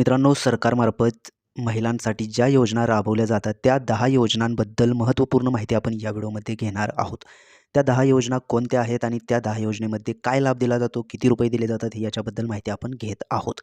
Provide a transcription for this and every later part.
मित्रांनो सरकारमार्फत महिलांसाठी ज्या योजना राबवल्या जातात त्या दहा योजनांबद्दल महत्त्वपूर्ण माहिती आपण या व्हिडिओमध्ये घेणार आहोत. त्या दहा योजना कोणत्या आहेत आणि त्या दहा योजनेमध्ये काय लाभ दिला जातो किती रुपये दिले जातात याच्याबद्दल माहिती आपण घेत आहोत.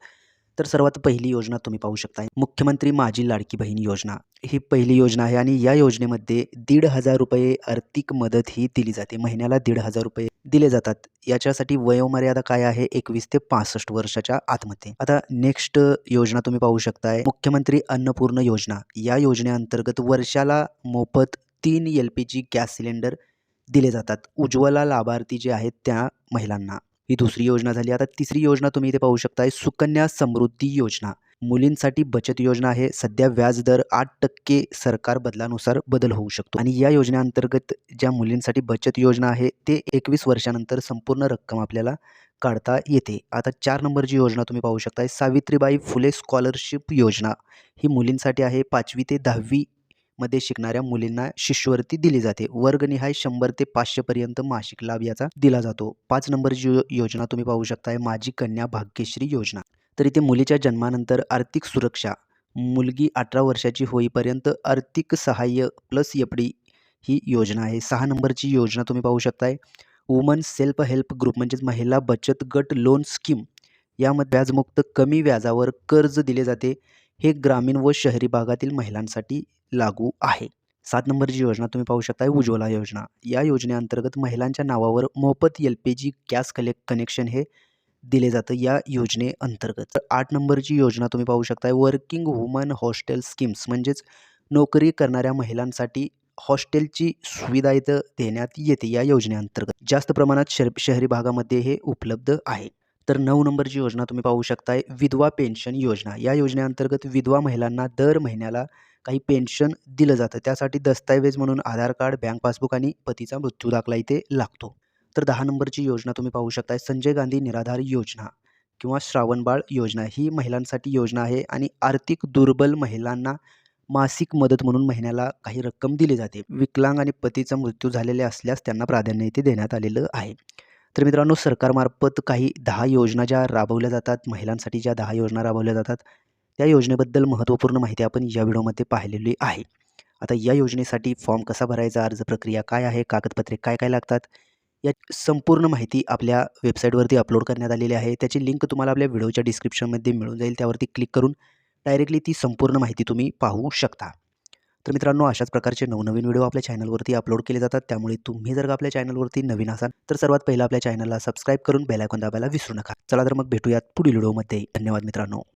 तर सर्वात पहिली योजना तुम्ही पाहू शकता मुख्यमंत्री माझी लाडकी बहीण योजना. ही पहिली योजना आहे आणि या योजनेमध्ये दीड हजार रुपये आर्थिक मदत ही दिली जाते. महिन्याला दीड हजार रुपये दिले जातात. याच्यासाठी वयोमर्यादा काय आहे? एकवीस ते पासष्ट वर्षाच्या आतमध्ये. आता नेक्स्ट योजना तुम्ही पाहू शकताय. मुख्यमंत्री अन्नपूर्ण योजना. या योजनेअंतर्गत वर्षाला मोफत तीन L P G gas cylinder दिले जातात. उज्ज्वला लाभार्थी जे आहेत त्या महिलांना. ही दुसरी योजना झाली. आता तिसरी योजना तुम्ही इथे पाहू शकताय. सुकन्या समृद्धी योजना. मुलींसाठी बचत योजना आहे. सध्या व्याजदर आठ टक्के सरकार बदलानुसार बदल होऊ शकतो. आणि या योजनेअंतर्गत ज्या मुलींसाठी बचत योजना आहे ते एकवीस वर्षानंतर संपूर्ण रक्कम आपल्याला काढता येते. आता चार नंबरची योजना तुम्ही पाहू शकताय सावित्रीबाई फुले स्कॉलरशिप योजना. ही मुलींसाठी आहे. पाचवी ते दहावी मध्ये शिकणाऱ्या मुलींना शिष्यवृत्ती दिली जाते. वर्गनिहाय शंभर ते पाचशेपर्यंत मासिक लाभ याचा दिला जातो. पाच नंबरची योजना तुम्ही पाहू शकताय माझी कन्या भाग्यश्री योजना. तर इथे मुलीच्या जन्मानंतर आर्थिक सुरक्षा मुलगी अठरा वर्षाची होईपर्यंत आर्थिक सहाय्य प्लस एफ डी ही योजना आहे. सहा नंबरची योजना तुम्ही पाहू शकताय. वुमन सेल्फ हेल्प ग्रुप म्हणजेच महिला बचत गट लोन स्कीम यामध्ये व्याजमुक्त कमी व्याजावर कर्ज दिले जाते. हे ग्रामीण व शहरी भागातील महिलांसाठी लागू आहे. सात नंबरची योजना तुम्ही पाहू शकता उज्ज्वला योजना. या योजनेअंतर्गत महिलांच्या नावावर मोफत L P G gas collect connection हे दिले जातं या योजनेअंतर्गत. तर आठ नंबरची योजना तुम्ही पाहू शकताय. वर्किंग वुमन हॉस्टेल स्कीम्स म्हणजेच नोकरी करणाऱ्या महिलांसाठी हॉस्टेलची सुविधा इथं देण्यात येते या योजनेअंतर्गत. जास्त प्रमाणात शहर शहरी भागामध्ये हे उपलब्ध आहे. तर नऊ नंबरची योजना तुम्ही पाहू शकताय. विधवा पेन्शन योजना. या योजनेअंतर्गत विधवा महिलांना दर महिन्याला काही पेन्शन दिलं जातं. त्यासाठी दस्तऐवज म्हणून आधार कार्ड बँक पासबुक आणि पतीचा मृत्यू दाखला इथे लागतो. तर दहा नंबरची योजना तुम्ही पाहू शकताय. संजय गांधी निराधार योजना किंवा श्रावणबाळ योजना. ही महिलांसाठी योजना आहे आणि आर्थिक दुर्बल महिलांना मासिक मदत म्हणून महिन्याला काही रक्कम दिली जाते. विकलांग आणि पतीचा मृत्यू झालेले असल्यास त्यांना प्राधान्य इथे देण्यात आलेलं आहे. तर मित्रांनो सरकारमार्फत काही दहा योजना ज्या राबवल्या जातात महिलांसाठी ज्या दहा योजना राबवल्या जातात त्या योजनेबद्दल महत्त्वपूर्ण माहिती आपण या व्हिडिओमध्ये पाहिलेली आहे. आता या योजनेसाठी फॉर्म कसा भरायचा अर्ज प्रक्रिया काय आहे कागदपत्रे काय काय लागतात या संपूर्ण माहिती आपल्या वेबसाईटवरती अपलोड करण्यात आलेली आहे. त्याची लिंक तुम्हाला आपल्या व्हिडिओच्या डिस्क्रिप्शनमध्ये मिळून जाईल. त्यावरती क्लिक करून डायरेक्टली ती संपूर्ण माहिती तुम्ही पाहू शकता. तर मित्रांनो अशाच प्रकारचे नवनवीन व्हिडिओ आपल्या चॅनलवरती अपलोड केले जातात. त्यामुळे तुम्ही जर का आपल्या चॅनलवरती नवीन असाल तर सर्वात पहिलं आपल्या चॅनलला सबस्क्राईब करून बेलायकॉन दाबायला विसरू नका. चला तर मग भेटूयात पुढील व्हिडिओमध्ये. धन्यवाद मित्रांनो.